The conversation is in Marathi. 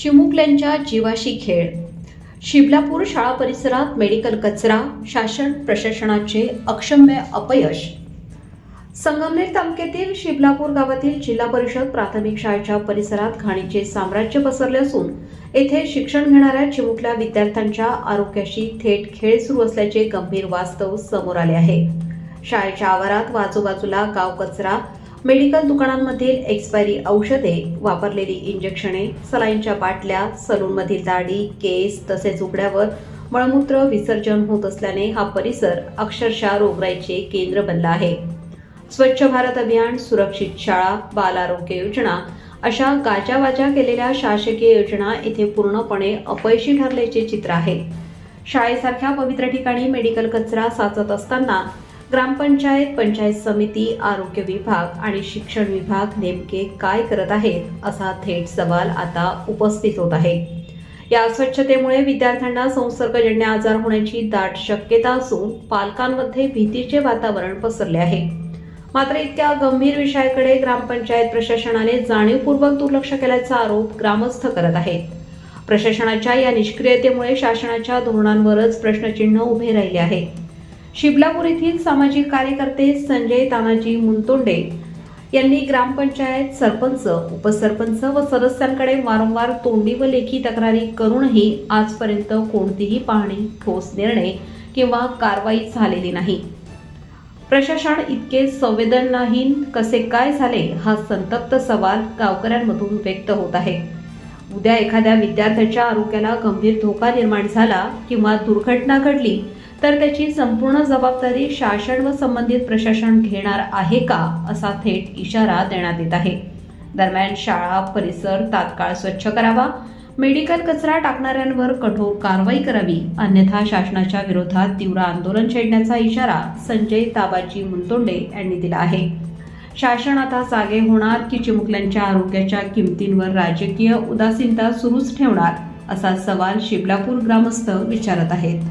चिमुकल्यांच्या जीवाशी खेळ. शिबलापूर शाळा परिसरात मेडिकल कचरा शासन प्रशासनाचे अक्षम्य अपयश. संगमनेर तालुक्यातील शिबलापूर गावातील जिल्हा परिषद प्राथमिक शाळेच्या परिसरात घाणीचे साम्राज्य पसरले असून येथे शिक्षण घेणाऱ्या चिमुकल्या विद्यार्थ्यांच्या आरोग्याशी थेट खेळ सुरू असल्याचे गंभीर वास्तव समोर आले आहे. शाळेच्या आवारात बाजूबाजूला गाव कचरा मेडिकल दुकानांमधील एक्सपायरी औषधे वापरलेली इंजेक्शने सलाईनच्या बाटल्या सलूनमधील दाढी केस तसेच उघड्यावर मळमूत्र विसर्जन होत असल्याने हा परिसर अक्षरशः रोगराईचे केंद्र बनला आहे. स्वच्छ भारत अभियान सुरक्षित शाळा बाल आरोग्य योजना अशा गाजावाजा केलेल्या शासकीय योजना येथे पूर्णपणे अपयशी ठरल्याचे चित्र आहे. शाळेसारख्या पवित्र ठिकाणी मेडिकल कचरा साचत असताना ग्रामपंचायत पंचायत समिती आरोग्य विभाग आणि शिक्षण विभाग नेमके काय करत आहेत असा थेट सवाल आता उपस्थित होत आहे. या अस्वच्छतेमुळे विद्यार्थ्यांना संसर्गजन्य आजार होण्याची दाट शक्यता असून पालकांमध्ये भीतीचे वातावरण पसरले आहे. मात्र इतक्या गंभीर विषयाकडे ग्रामपंचायत प्रशासनाने जाणीवपूर्वक दुर्लक्ष केल्याचा आरोप ग्रामस्थ करत आहेत. प्रशासनाच्या या निष्क्रियतेमुळे शासनाच्या धोरणांवरच प्रश्नचिन्ह उभे राहिले आहे. शिबलापूर येथील सामाजिक कार्यकर्ते संजय तानाजी मुंतोंडे यांनी ग्रामपंचायत सरपंच उपसरपंच व सदस्यांकडे वारंवार तोंडी व लेखी तक्रारी करूनही आजपर्यंत कोणतीही पाहणी ठोस निर्णय किंवा कारवाई झालेली नाही. प्रशासन इतके संवेदनाहीन कसे काय झाले हा संतप्त सवाल गावकऱ्यांमधून व्यक्त होत आहे. उद्या एखाद्या विद्यार्थ्याच्या आरोग्याला गंभीर धोका निर्माण झाला किंवा दुर्घटना घडली तर त्याची संपूर्ण जबाबदारी शासन व संबंधित प्रशासन घेणार आहे का असा थेट इशारा देण्यात येत आहे. दरम्यान शाळा परिसर तात्काळ स्वच्छ करावा. मेडिकल कचरा टाकणाऱ्यांवर कठोर कारवाई करावी. अन्यथा शासनाच्या विरोधात तीव्र आंदोलन छेडण्याचा इशारा संजय ताबाजी मुंतोंडे यांनी दिला आहे. शासन आता जागे होणार की चिमुकल्यांच्या आरोग्याच्या किमतींवर राजकीय उदासीनता सुरूच ठेवणार असा सवाल शिबलापूर ग्रामस्थ विचारत आहेत.